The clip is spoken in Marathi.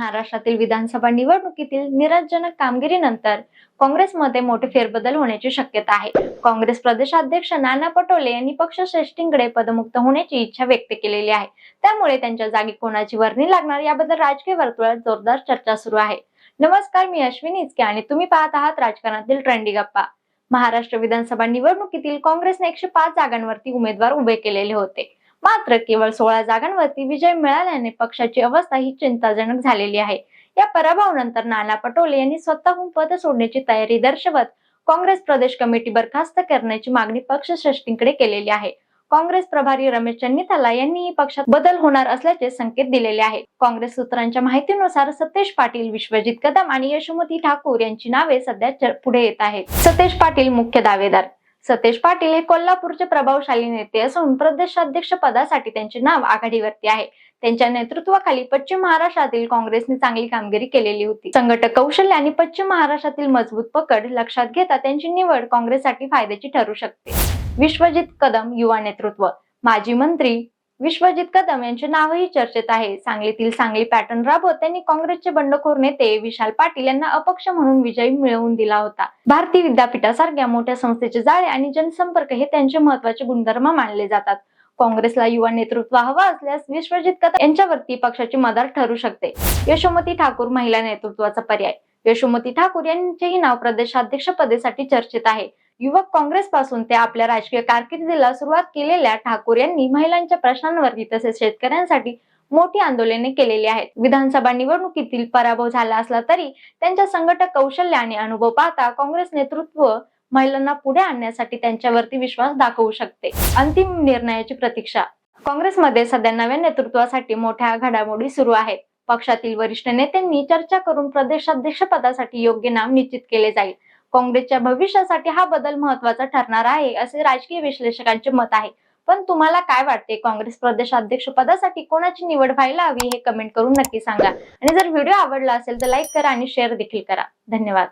महाराष्ट्रातील विधानसभा निवडणुकीतील निराशजनक कामगिरीनंतर काँग्रेसमध्ये मोठे फेरबदल होण्याची शक्यता आहे. काँग्रेस प्रदेशाध्यक्ष नाना पटोले यांनी पक्षश्रेष्ठींकडे पदमुक्त होण्याची इच्छा व्यक्त केलेली आहे. त्यामुळे त्यांच्या जागी कोणाची वर्णी लागणार याबद्दल राजकीय वर्तुळात जोरदार चर्चा सुरू आहे. नमस्कार मी अश्विनी इचके आणि तुम्ही पाहत आहात राजकारणातील ट्रेंडी गप्पा. महाराष्ट्र विधानसभा निवडणुकीतील काँग्रेसने एकशे पाच जागांवरती उमेदवार उभे केलेले होते. मात्र केवळ सोळा जागांवरती विजय मिळाल्याने पक्षाची अवस्था ही चिंताजनक झालेली आहे. या पराभवानंतर नाना पटोले यांनी स्वतःहून पद सोडण्याची तयारी दर्शवत काँग्रेस प्रदेश कमिटी बरखास्त करण्याची मागणी पक्षश्रेष्ठींकडे केलेली आहे. काँग्रेस प्रभारी रमेश चन्नीथाला यांनीही पक्षात बदल होणार असल्याचे संकेत दिलेले आहे. काँग्रेस सूत्रांच्या माहितीनुसार सतेज पाटील विश्वजित कदम आणि यशोमती ठाकूर यांची नावे सध्या पुढे येत आहेत. सतेज पाटील मुख्य दावेदार सतेज पाटील हे कोल्हापूरचे प्रभावशाली नेते असून प्रदेशाध्यक्ष पदासाठी त्यांचे नाव आघाडीवरती आहे. त्यांच्या नेतृत्वाखाली पश्चिम महाराष्ट्रातील काँग्रेसने चांगली कामगिरी केलेली होती. संघटक कौशल्य आणि पश्चिम महाराष्ट्रातील मजबूत पकड लक्षात घेता त्यांची निवड काँग्रेससाठी फायद्याची ठरू शकते. विश्वजित कदम युवा नेतृत्व. माजी मंत्री विश्वजित कदम यांचे नावही चर्चेत आहे. सांगलीतील सांगली पॅटर्न राबवत त्यांनी काँग्रेसचे बंडखोर नेते विशाल पाटील यांना अपक्ष म्हणून विजय मिळवून दिला होता. भारतीय विद्यापीठासारख्या मोठ्या संस्थेचे जाळे आणि जनसंपर्क हे त्यांचे महत्त्वाचे गुणधर्म मानले जातात. काँग्रेसला युवा नेतृत्व हवा असल्यास विश्वजित कदम यांच्यावरती पक्षाची मदत ठरू शकते. यशोमती ठाकूर महिला नेतृत्वाचा पर्याय. यशोमती ठाकूर यांचेही नाव प्रदेशाध्यक्ष पदेसाठी चर्चेत आहे. युवक काँग्रेस पासून ते आपल्या राजकीय कारकिर्दीला सुरुवात केलेल्या ठाकूर यांनी महिलांच्या प्रश्नांवरती तसेच शेतकऱ्यांसाठी मोठी आंदोलने केलेली आहेत. विधानसभा निवडणुकीतील पराभव झाला असला तरी त्यांच्या संघटक कौशल्य आणि अनुभव पाहता काँग्रेस नेतृत्व महिलांना पुढे आणण्यासाठी त्यांच्यावरती विश्वास दाखवू शकते. अंतिम निर्णयाची प्रतीक्षा. काँग्रेसमध्ये सध्या नव्या नेतृत्वासाठी मोठ्या घडामोडी सुरू आहेत. पक्षातील वरिष्ठ नेत्यांनी चर्चा करून प्रदेशाध्यक्ष पदासाठी योग्य नाव निश्चित केले जाईल. काँग्रेसच्या भविष्यासाठी हा बदल महत्त्वाचा ठरणार आहे असे राजकीय विश्लेषकांचे मत आहे. पण तुम्हाला काय वाटते? काँग्रेस प्रदेशाध्यक्ष पदासाठी कोणाची निवड व्हायला हवी हे कमेंट करून नक्की सांगा. आणि जर व्हिडिओ आवडला असेल तर लाईक करा आणि शेअर देखील करा. धन्यवाद.